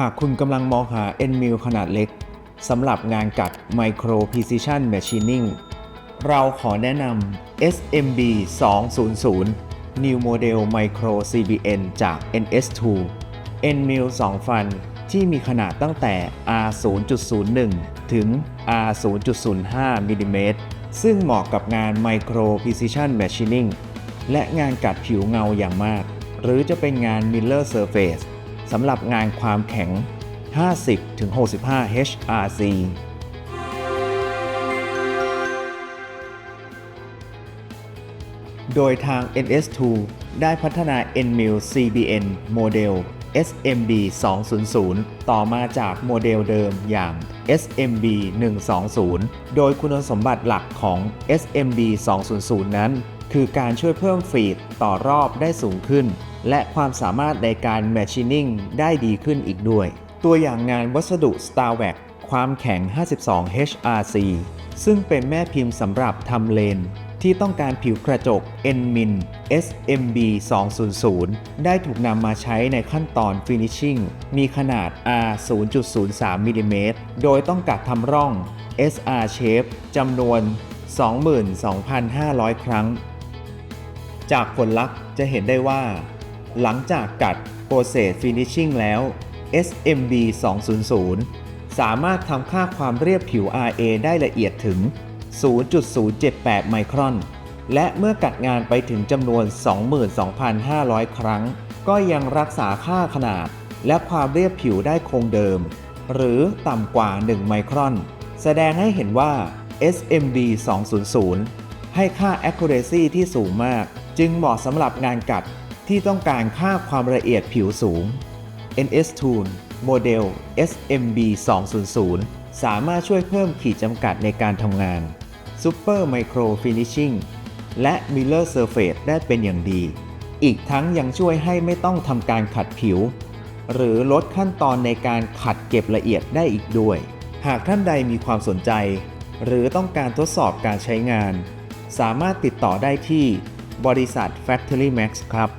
หากคุณกำลังมองหา End Mill ขนาดเล็กสำหรับงานกัด Micro Precision Machining เราขอแนะนำ SMB 200 New Model Micro CBN จาก NS2 End Mill 2 ฟันที่มีขนาดตั้งแต่ R 0.01 ถึง R 0.05มิลลิเมตรซึ่งเหมาะกับงาน Micro Precision Machining และงานกัดผิวเงาอย่างมาก หรือจะเป็นงาน Miller Surface สำหรับงานความแข็ง 50-65 HRC โดยทาง NS2 ได้พัฒนา Nmil CBN โมเดล SMB 200 ต่อมาจากโมเดลเดิมอย่าง SMB 120 โดยคุณสมบัติหลักของ SMB 200 นั้น คือการช่วยเพิ่มฟีดต่อรอบได้สูงขึ้น และความสามารถในการ Machining ได้ดีขึ้นอีกด้วย ตัวอย่างงานวัสดุ StarWac ความแข็ง 52 HRC ซึ่งเป็นแม่พิมพ์สำหรับทำเลน ที่ต้องการผิวกระจก Nmin SMB 200 ได้ถูกนำมาใช้ในขั้นตอน Finishing มีขนาด R 0.03มิลลิเมตรโดยต้องกัดทำร่อง SR Shape จำนวน 22,500 ครั้ง จากผลลัพธ์จะเห็นได้ว่า หลังจากกัด Process Finishing แล้ว SMB 200 สามารถทำค่าความเรียบผิว RA ได้ละเอียดถึง 0.078 ไมครอน และเมื่อกัดงานไปถึงจำนวน 22,500 ครั้ง ก็ยังรักษาค่าขนาด และความเรียบผิวได้คงเดิม หรือต่ำกว่า 1 ไมครอน แสดงให้เห็นว่า SMB 200 ให้ค่า accuracy ที่สูงมาก จึงเหมาะสำหรับงานกัด ที่ต้องการค่าความละเอียดผิวสูง NS Tool โมเดล SMB 200สามารถช่วยเพิ่มขีดจำกัดในการทำงาน Super Micro Finishing และ Miller Surface ได้เป็นอย่างดี อีกทั้งยังช่วยให้ไม่ต้องทำการขัดผิว หรือลดขั้นตอนในการขัดเก็บละเอียดได้อีกด้วย หากท่านใดมีความสนใจ หรือต้องการทดสอบการใช้งาน สามารถติดต่อได้ที่บริษัท Factory Max ครับ